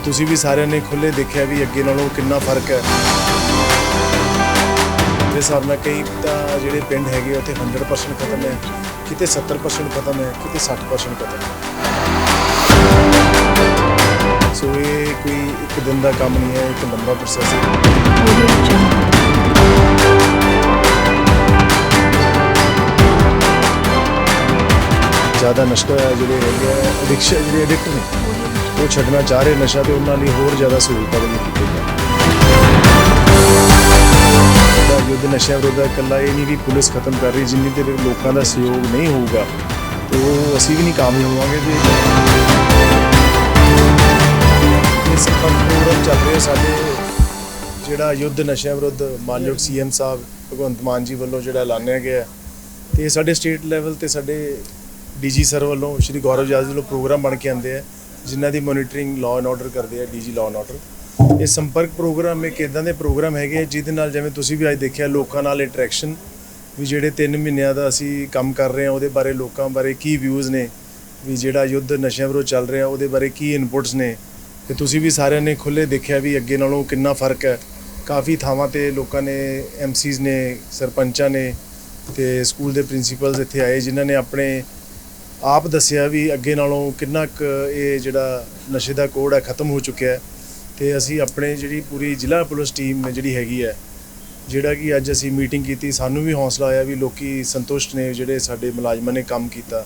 ਤੇ ਤੁਸੀਂ ਵੀ ਸਾਰਿਆਂ ਨੇ ਖੁੱਲੇ ਦੇਖਿਆ ਵੀ ਅੱਗੇ ਨਾਲੋਂ ਕਿੰਨਾ ਫ਼ਰਕ ਹੈ। ਮੇਰੇ ਹਿਸਾਬ ਨਾਲ ਕਈ ਤਾਂ ਜਿਹੜੇ ਪਿੰਡ ਹੈਗੇ ਉੱਥੇ 100% ਖਤਮ ਹੈ, ਕਿਤੇ 70% ਖਤਮ ਹੈ, ਕਿਤੇ 60% ਖਤਮ ਹੈ। ਸੋ ਇਹ ਕੋਈ ਇੱਕ ਦਿਨ ਦਾ ਕੰਮ ਨਹੀਂ ਹੈ, ਇੱਕ ਲੰਬਾ ਪ੍ਰੋਸੈਸ ਹੈ। ਜ਼ਿਆਦਾ ਨਸ਼ਾ ਜਿਹੜੇ ਹੈਗੇ ਐਡਿਕਸ਼ਨ ਜਿਹੜੇ ਐਡਿਕਟ ਨੇ। ਉਹ ਛੱਡਣਾ ਚਾਹ ਰਹੇ ਨਸ਼ਾ ਤੇ ਉਹਨਾਂ ਲਈ ਹੋਰ ਜ਼ਿਆਦਾ ਸਹੂਲਤਾਂ ਵੀ ਕੀਤੀਆਂ ਜਾਣ ਦਾ ਯੁੱਧ ਨਸ਼ਾ ਵਿਰੁੱਧ ਇਕੱਲਾ ਇਹ ਨਹੀਂ ਵੀ ਪੁਲਿਸ ਖਤਮ ਕਰ ਰਹੀ ਜਿੰਨੀ ਦੇਰ ਲੋਕਾਂ ਦਾ ਸਹਿਯੋਗ ਨਹੀਂ ਹੋਊਗਾ ਤੇ ਉਹ ਅਸੀਂ ਵੀ ਨਹੀਂ ਕਾਮਯਾਬ ਹੋਵਾਂਗੇ ਤੇ ਇਹ ਸੰਪਰਕ ਚੱਲ ਰਿਹਾ ਸਾਡੇ ਜਿਹੜਾ ਯੁੱਧ ਨਸ਼ਾ ਵਿਰੁੱਧ ਮਾਨਯੋਗ ਸੀਐਮ ਸਾਹਿਬ ਭਗਵੰਤ ਮਾਨ ਜੀ ਵੱਲੋਂ ਜਿਹੜਾ ਐਲਾਨਿਆ ਗਿਆ ਹੈ, ਤੇ ਸਾਡੇ ਸਟੇਟ ਲੈਵਲ ਤੇ ਸਾਡੇ ਡੀਜੀ ਸਰ ਵੱਲੋਂ ਸ਼੍ਰੀ ਗੌਰਵ ਜਾਜ ਵੱਲੋਂ ਪ੍ਰੋਗਰਾਮ ਬਣ ਕੇ ਆਉਂਦੇ ਆ। ਜਿਨ੍ਹਾਂ ਦੀ ਮੋਨੀਟਰਿੰਗ ਲਾਅ ਐਂਡ ਆਰਡਰ ਕਰਦੇ ਆ ਡੀਜੀ ਲਾਅ ਐਂਡ ਆਰਡਰ ਇਹ ਸੰਪਰਕ ਪ੍ਰੋਗਰਾਮ, ਇੱਕ ਇਦਾਂ ਦੇ ਪ੍ਰੋਗਰਾਮ ਹੈਗੇ ਆ, ਜਿਹਦੇ ਨਾਲ ਜਿਵੇਂ ਤੁਸੀਂ ਵੀ ਅੱਜ ਦੇਖਿਆ, ਲੋਕਾਂ ਨਾਲ ਇੰਟਰੈਕਸ਼ਨ ਵੀ ਜਿਹੜੇ 3 ਮਹੀਨਿਆਂ ਦਾ ਅਸੀਂ ਕੰਮ ਕਰ ਰਹੇ ਆ, ਉਹਦੇ ਬਾਰੇ ਲੋਕਾਂ ਬਾਰੇ ਕੀ ਵਿਊਜ਼ ਨੇ, ਵੀ ਜਿਹੜਾ ਯੁੱਧ ਨਸ਼ਿਆਂ ਵਿਰੁੱਧ ਚੱਲ ਰਿਹਾ, ਉਹਦੇ ਬਾਰੇ ਕੀ ਇਨਪੁਟਸ ਨੇ। ਤੇ ਤੁਸੀਂ ਵੀ ਸਾਰਿਆਂ ਨੇ ਖੁੱਲੇ ਦੇਖਿਆ ਵੀ ਅੱਗੇ ਨਾਲੋਂ ਕਿੰਨਾ ਫ਼ਰਕ ਹੈ। ਕਾਫੀ ਥਾਵਾਂ ਤੇ ਲੋਕਾਂ ਨੇ ਐਮਸੀਜ਼ ਨੇ, ਸਰਪੰਚਾਂ ਨੇ, ਤੇ ਸਕੂਲ ਦੇ ਪ੍ਰਿੰਸੀਪਲਸ ਇੱਥੇ ਆਏ, ਜਿਨ੍ਹਾਂ ਨੇ ਆਪਣੇ ਆਪ ਦੱਸਿਆ ਵੀ ਅੱਗੇ ਨਾਲੋਂ ਕਿੰਨਾ ਕੁ ਇਹ ਜਿਹੜਾ ਨਸ਼ੇ ਦਾ ਕੋਡ ਹੈ, ਖਤਮ ਹੋ ਚੁੱਕਿਆ ਹੈ। ਤੇ ਅਸੀਂ ਆਪਣੇ ਜਿਹੜੀ ਪੂਰੀ ਜ਼ਿਲ੍ਹਾ ਪੁਲਿਸ ਟੀਮ ਨੇ ਜਿਹੜੀ ਹੈਗੀ ਹੈ, ਜਿਹੜਾ ਕਿ ਅੱਜ ਅਸੀਂ ਮੀਟਿੰਗ ਕੀਤੀ, ਸਾਨੂੰ ਵੀ ਹੌਸਲਾ ਆਇਆ ਵੀ ਲੋਕੀ ਸੰਤੁਸ਼ਟ ਨੇ ਜਿਹੜੇ ਸਾਡੇ ਮੁਲਾਜ਼ਮਾਂ ਨੇ ਕੰਮ ਕੀਤਾ।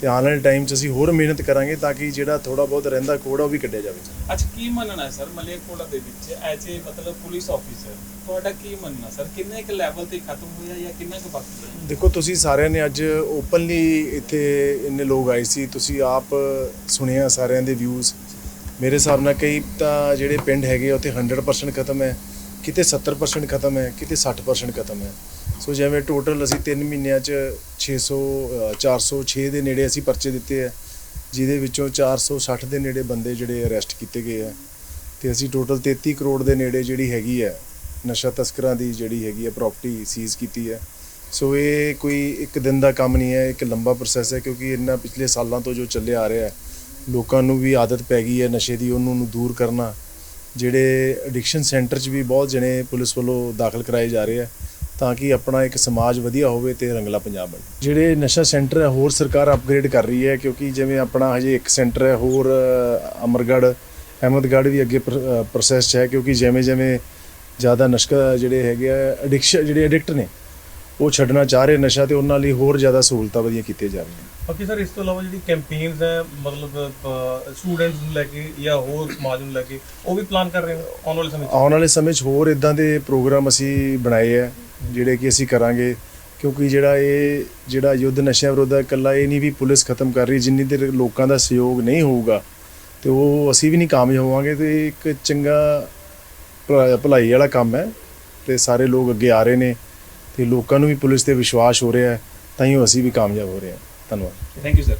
ਤੇ ਆਉਣ ਵਾਲੇ ਟਾਈਮ 'ਚ ਅਸੀਂ ਹੋਰ ਮਿਹਨਤ ਕਰਾਂਗੇ ਤਾਂ ਕਿ ਜਿਹੜਾ ਥੋੜਾ ਬਹੁਤ ਰਹਿੰਦਾ ਆ ਉਹ ਵੀ ਕੱਢਿਆ ਜਾਵੇ। ਅੱਛਾ ਕੀ ਮੰਨਣਾ ਹੈ ਸਰ ਮਲੇਰਕੋਟਲਾ ਦੇ ਵਿੱਚ ਐਜ਼ ਏ ਮਤਲਬ ਪੁਲਿਸ ਆਫੀਸਰ ਤੁਹਾਡਾ ਕੀ ਮੰਨਣਾ ਸਰ? ਕਿੰਨੇ ਕੁ ਲੈਵਲ ਤੇ ਖਤਮ ਹੋਇਆ ਜਾਂ ਕਿੰਨਾ ਕੁ ਬਾਕੀ ਹੈ ਦੇਖੋ ਤੁਸੀਂ ਸਾਰਿਆਂ ਨੇ ਅੱਜ ਓਪਨਲੀ ਇੱਥੇ ਇੰਨੇ ਲੋਕ ਆਏ ਸੀ ਤੁਸੀਂ ਆਪ ਸੁਣਿਆ ਸਾਰਿਆਂ ਦੇ ਵਿਊਜ਼ ਮੇਰੇ ਹਿਸਾਬ ਨਾਲ ਕਈ ਤਾਂ ਜਿਹੜੇ ਪਿੰਡ ਹੈਗੇ ਉੱਥੇ 100% ਖਤਮ ਹੈ ਕਿਤੇ 70% ਖਤਮ ਹੈ ਕਿਤੇ 60% ਖਤਮ ਹੈ। ਸੋ ਜਿਵੇਂ ਟੋਟਲ ਅਸੀਂ 3 ਮਹੀਨਿਆਂ 'ਚ 600 ਅ, 406 ਦੇ ਨੇੜੇ ਅਸੀਂ ਪਰਚੇ ਦਿੱਤੇ ਹੈ ਜਿਹਦੇ ਵਿੱਚੋਂ 460 ਦੇ ਨੇੜੇ ਬੰਦੇ ਜਿਹੜੇ ਅਰੈਸਟ ਕੀਤੇ ਗਏ ਹੈ ਤੇ ਅਸੀਂ ਟੋਟਲ 33 ਕਰੋੜ ਦੇ ਨੇੜੇ ਜਿਹੜੀ ਹੈਗੀ ਹੈ ਨਸ਼ਾ ਤਸਕਰਾਂ ਦੀ ਜਿਹੜੀ ਹੈਗੀ ਹੈ ਪ੍ਰਾਪਰਟੀ ਸੀਜ਼ ਕੀਤੀ ਹੈ ਸੋ ਇਹ ਕੋਈ ਇੱਕ ਦਿਨ ਦਾ ਕੰਮ ਨਹੀਂ ਹੈ ਇੱਕ ਲੰਬਾ ਪ੍ਰੋਸੈਸ ਹੈ ਕਿਉਂਕਿ ਇਹਨਾਂ ਪਿਛਲੇ ਸਾਲਾਂ ਤੋਂ ਜੋ ਚੱਲਿਆ ਆ ਰਿਹਾ ਹੈ ਲੋਕਾਂ ਨੂੰ ਵੀ ਆਦਤ ਪੈ ਗਈ ਹੈ ਨਸ਼ੇ ਦੀ ਉਹਨੂੰ ਨੂੰ ਦੂਰ ਕਰਨਾ। ਜਿਹੜੇ ਐਡਿਕਸ਼ਨ ਸੈਂਟਰ 'ਚ ਵੀ ਬਹੁਤ ਜਣੇ ਪੁਲਿਸ ਵੱਲੋਂ ਦਾਖਲ ਕਰਾਏ ਜਾ ਰਹੇ ਆ। ਤਾਂ ਕਿ ਆਪਣਾ ਇੱਕ ਸਮਾਜ ਵਧੀਆ ਹੋਵੇ ਤੇ ਰੰਗਲਾ ਪੰਜਾਬ ਬਣੇ। ਜਿਹੜੇ ਨਸ਼ਾ ਸੈਂਟਰ ਹੈ ਹੋਰ ਸਰਕਾਰ ਅਪਗ੍ਰੇਡ ਕਰ ਰਹੀ ਹੈ ਕਿਉਂਕਿ ਜਿਵੇਂ ਆਪਣਾ ਹਜੇ ਇੱਕ ਸੈਂਟਰ ਹੈ ਹੋਰ ਅ, ਅਮਰਗੜ੍ਹ ਅਹਿਮਦਗੜ੍ਹ ਵੀ ਅੱਗੇ ਪ੍ਰੋਸੈਸ 'ਚ ਹੈ ਕਿਉਂਕਿ ਜਿਵੇਂ ਜਿਵੇਂ ਜ਼ਿਆਦਾ ਨਸ਼ਾ ਜਿਹੜੇ ਹੈਗੇ ਆ ਐਡਿਕਸ਼ਨ ਜਿਹੜੇ ਐਡਿਕਟ ਨੇ ਉਹ ਛੱਡਣਾ ਚਾਹ ਰਹੇ ਨਸ਼ਾ ਤੇ ਉਹਨਾਂ ਲਈ ਹੋਰ ਜ਼ਿਆਦਾ ਸਹੂਲਤਾਂ ਵਧੀਆ ਕੀਤੀਆਂ ਜਾ ਰਹੀਆਂ। ਬਾਕੀ ਸਰ ਇਸ ਤੋਂ ਇਲਾਵਾ ਜਿਹੜੀ ਕੈਂਪੇਨਸ ਹੈ ਮਤਲਬ ਸਟੂਡੈਂਟਸ ਨੂੰ ਲੈ ਕੇ ਜਾਂ ਹੋਰ ਸਮਾਜ ਨੂੰ ਲੈ ਕੇ ਉਹ ਵੀ ਪਲਾਨ ਕਰ ਰਹੇ ਹੋ ਆਉਣ ਵਾਲੇ ਸਮੇਂ 'ਚ? ਆਉਣ ਵਾਲੇ ਸਮੇਂ 'ਚ ਹੋਰ ਇਦਾਂ ਦੇ ਪ੍ਰੋਗਰਾਮ ਅਸੀਂ ਬਣਾਏ ਆ ਜਿਹੜੇ ਕਿ ਅਸੀਂ ਕਰਾਂਗੇ, ਕਿਉਂਕਿ ਜਿਹੜਾ ਇਹ, ਜਿਹੜਾ ਯੁੱਧ ਨਸ਼ਿਆਂ ਵਿਰੁੱਧ ਹੈ, ਇਕੱਲਾ ਇਹ ਨਹੀਂ ਵੀ ਪੁਲਿਸ ਖਤਮ ਕਰ ਰਹੀ, ਜਿੰਨੀ ਦੇਰ ਲੋਕਾਂ ਦਾ ਸਹਿਯੋਗ ਨਹੀਂ ਹੋਊਗਾ, ਤੇ ਉਹ ਅਸੀਂ ਵੀ ਨਹੀਂ ਕਾਮਯਾਬ ਹੋਵਾਂਗੇ, ਤੇ ਇੱਕ ਚੰਗਾ ਭਲਾ- ਭਲਾਈ ਵਾਲਾ ਕੰਮ ਹੈ, ਤੇ ਸਾਰੇ ਲੋਕ ਅੱਗੇ ਆ ਰਹੇ ਨੇ, ਤੇ ਲੋਕਾਂ ਨੂੰ ਵੀ ਪੁਲਿਸ ਤੇ ਵਿਸ਼ਵਾਸ ਹੋ ਰਿਹਾ ਹੈ, ਤਾਂ ਹੀ ਅਸੀਂ ਵੀ ਕਾਮਯਾਬ ਹੋ ਰਹੇ ਹਾਂ। ਧੰਨਵਾਦ। Thank you sir